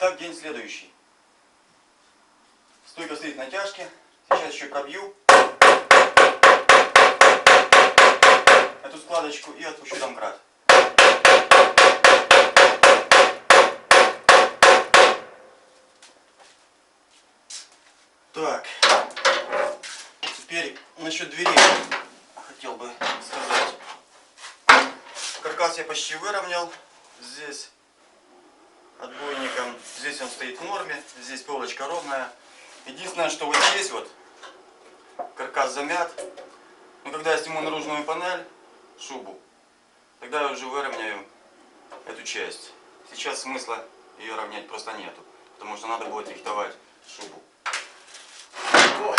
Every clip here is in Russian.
Итак, день следующий. Стойка стоит на тяжке. Сейчас еще пробью эту складочку и отпущу домкрат. Так, теперь насчет дверей хотел бы сказать. Каркас я почти выровнял. Здесь отбойником. Здесь он стоит в норме. Здесь полочка ровная. Единственное, что вот здесь вот каркас замят. Но когда я сниму наружную панель, шубу, тогда я уже выровняю эту часть. Сейчас смысла ее равнять просто нету. Потому что надо будет рихтовать шубу. Вот.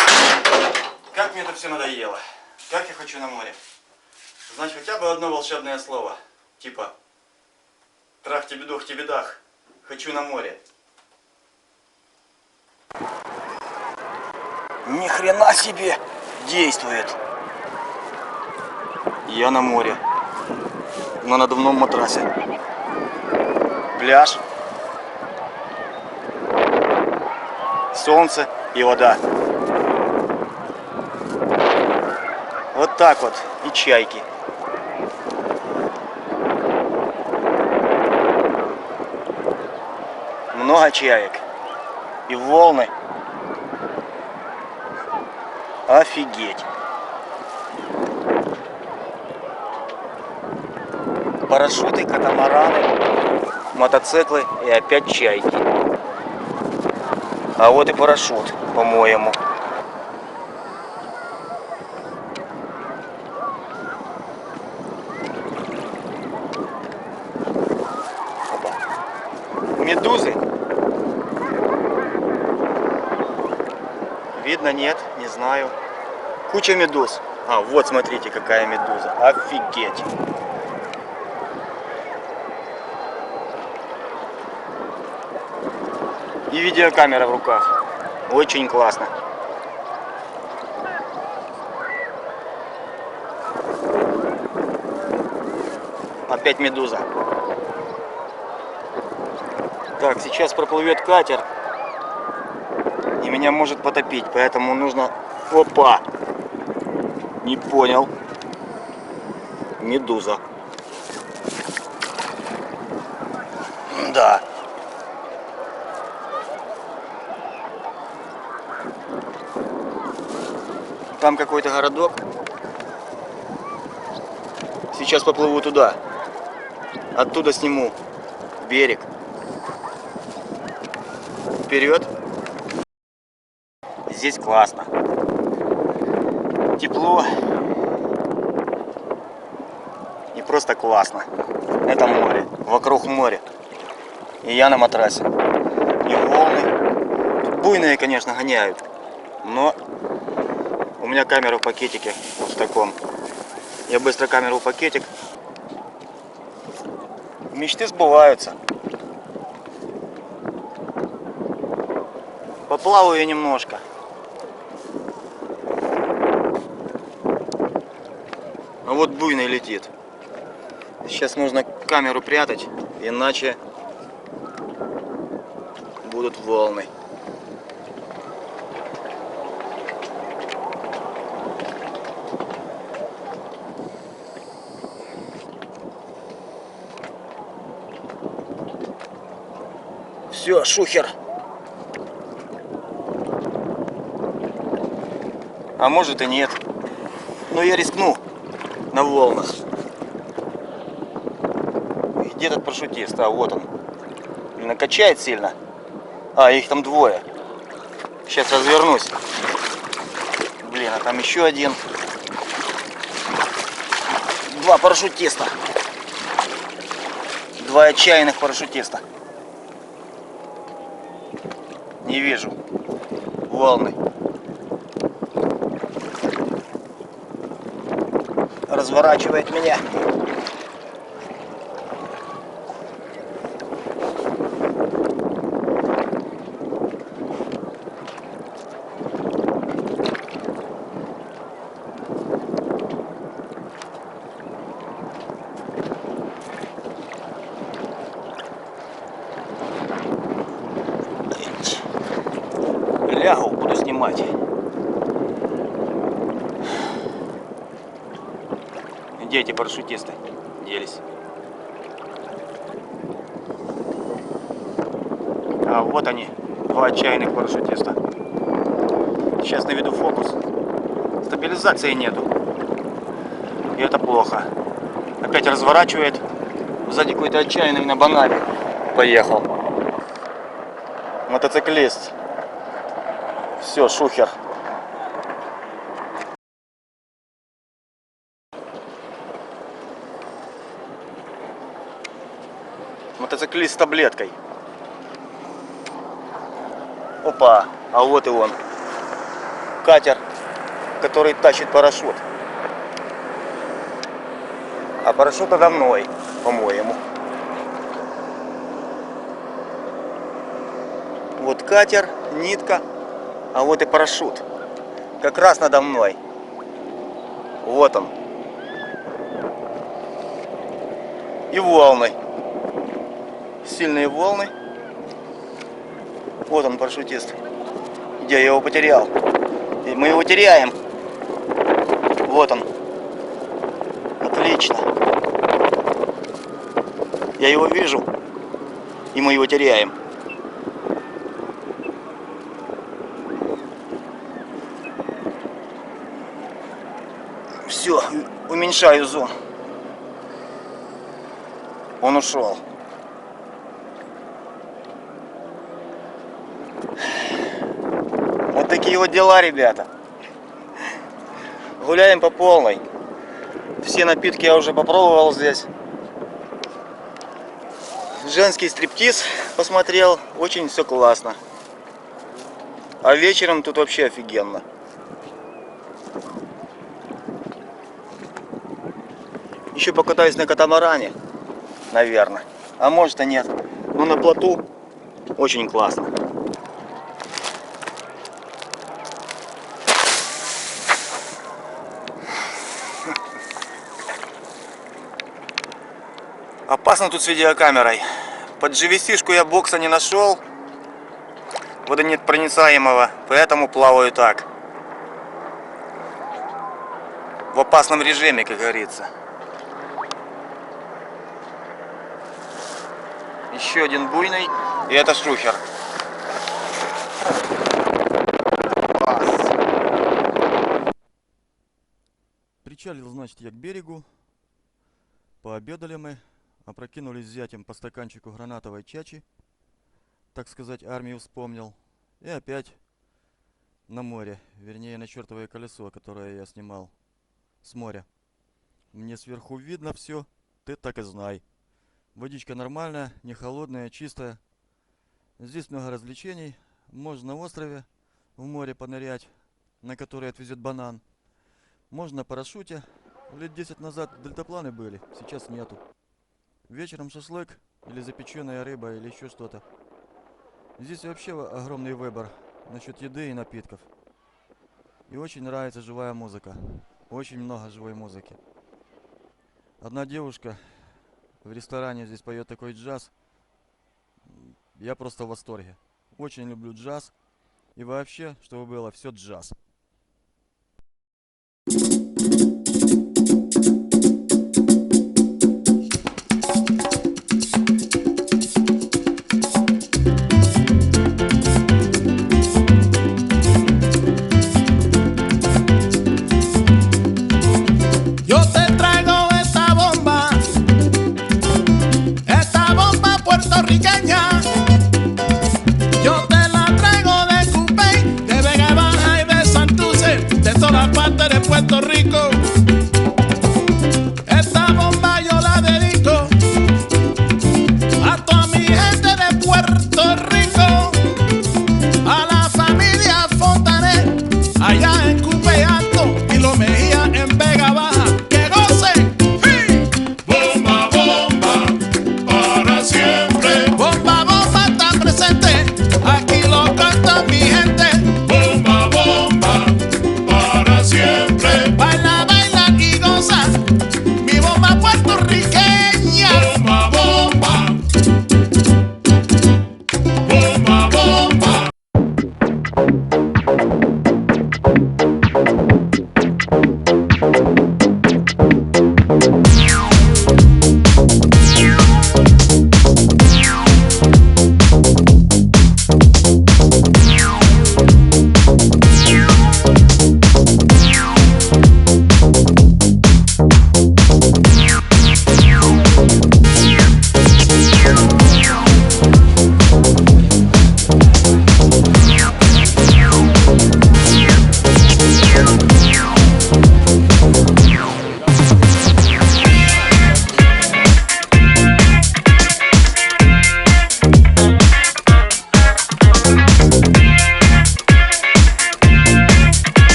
Как мне это все надоело. Как я хочу на море. Знать хотя бы одно волшебное слово. Типа трах-тебе-дох-тебе-дах. Хочу на море. Ни хрена себе действует. Я на море. На надувном матрасе. Пляж. Солнце и вода. Вот так вот. И чайки. Много чаек. И волны. Офигеть. Парашюты, катамараны, мотоциклы и опять чайки. А вот и парашют, по-моему. Медузы. Видно, нет, не знаю. Куча медуз. А, вот смотрите, какая медуза. Офигеть. И видеокамера в руках. Очень классно. Опять медуза. Так, сейчас проплывет катер. Меня может потопить, поэтому нужно... Опа! Не понял. Медуза. Да. Там какой-то городок. Сейчас поплыву туда. Оттуда сниму берег. Вперед. Здесь классно. Тепло. И просто классно. Это море. Вокруг море. И я на матрасе. И волны. Буйные, конечно, гоняют. Но у меня камера в пакетике. Вот в таком. Я быстро камеру в пакетик. Мечты сбываются. Поплаваю я немножко. Вот буйный летит. Сейчас нужно камеру прятать, иначе будут волны. Все, шухер. А может и нет. Но я рискну на волнах. Где этот парашютист? А, вот он. Блин, качает сильно. А, их там двое. Сейчас развернусь. Блин, а там еще один. Два парашютиста. Два отчаянных парашютиста. Не вижу. Волны. разворачивает меня. лягу буду снимать. Эти парашютисты делись? А вот они, два отчаянных парашютиста. Сейчас наведу фокус. Стабилизации нету. И это плохо. Опять разворачивает. Сзади какой-то отчаянный на банане поехал. Мотоциклист. Все, шухер. Мотоциклист с таблеткой. Опа, а вот и он. Катер, который тащит парашют. А парашют надо мной, по-моему. Вот катер, нитка, а вот и парашют. Как раз надо мной. Вот он. И волны. Сильные волны. Вот он, парашютист. Где я его потерял? И мы его теряем. Вот он. Отлично. Я его вижу. И мы его теряем. Все, уменьшаю зум. Он ушел. Вот такие вот дела, ребята. Гуляем по полной. Все напитки я уже попробовал здесь. Женский стриптиз посмотрел. Очень все классно. А вечером тут вообще офигенно. Еще покатаюсь на катамаране, наверное. А может и нет. Но на плоту очень классно. Опасно тут с видеокамерой. Под GVC-шку я бокса не нашел. Водонепроницаемого. Поэтому плаваю так. В опасном режиме, как говорится. Еще один буйный. И это шухер. Причалил, значит, я к берегу. Пообедали мы, опрокинули с зятем по стаканчику гранатовой чачи. Так сказать, армию вспомнил. И опять на море, вернее на чертовое колесо, которое я снимал с моря. Мне сверху видно все, ты так и знай. Водичка нормальная, не холодная, чистая. Здесь много развлечений. Можно на острове в море понырять, на который отвезет банан. Можно на парашюте. Лет 10 назад дельтапланы были, сейчас нету. Вечером шашлык или запеченная рыба или еще что-то. Здесь вообще огромный выбор насчет еды и напитков. И очень нравится живая музыка. Очень много живой музыки. Одна девушка в ресторане здесь поет такой джаз. Я просто в восторге. Очень люблю джаз. И вообще, чтобы было все джаз. de toda parte de Puerto Rico.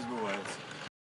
Же